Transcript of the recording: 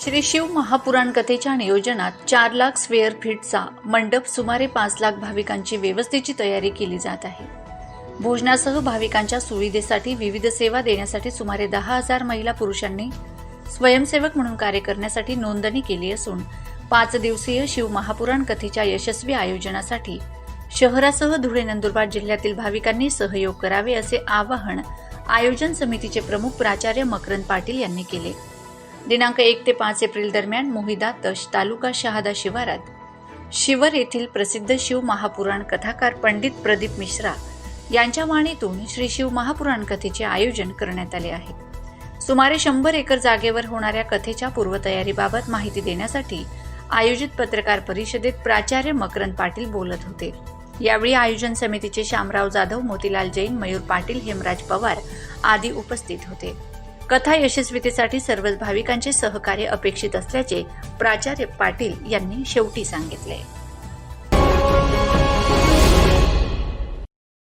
श्री शिव महापुराण कथेच्या नियोजनात चार लाख स्क्वेअर फीटचा मंडप सुमारे पाच लाख भाविकांची व्यवस्थेची तयारी केली जात आहे. भोजनासह भाविकांच्या सुविधेसाठी विविध सेवा देण्यासाठी सुमारे दहा हजार महिला पुरुषांनी स्वयंसेवक म्हणून कार्य करण्यासाठी नोंदणी केली असून पाच दिवसीय शिव महापुराण कथेच्या यशस्वी आयोजनासाठी शहरासह धुळे नंदुरबार जिल्ह्यातील भाविकांनी सहयोग करावे असे आवाहन आयोजन समितीचे प्रमुख प्राचार्य मकरंद पाटील यांनी केले. दिनांक एक ते पाच एप्रिल दरम्यान मोहिदा तश तालुका शहादा शिवारात. शिवर येथील प्रसिद्ध शिव महापुराण कथाकार पंडित प्रदीप मिश्रा यांच्या वाणीतून श्री शिव महापुराण कथेचे आयोजन करण्यात आले आहे. सुमारे शंभर एकर जागेवर होणाऱ्या कथेच्या पूर्वतयारीबाबत माहिती देण्यासाठी आयोजित पत्रकार परिषदेत प्राचार्य मकरंद पाटील बोलत होते. यावेळी आयोजन समितीचे शामराव जाधव मोतीलाल जैन मयूर पाटील हेमराज पवार आदी उपस्थित होते. कथा यशस्वीतेसाठी सर्वच भाविकांचे सहकार्य अपेक्षित असल्याचे प्राचार्य पाटील यांनी शेवटी सांगितले.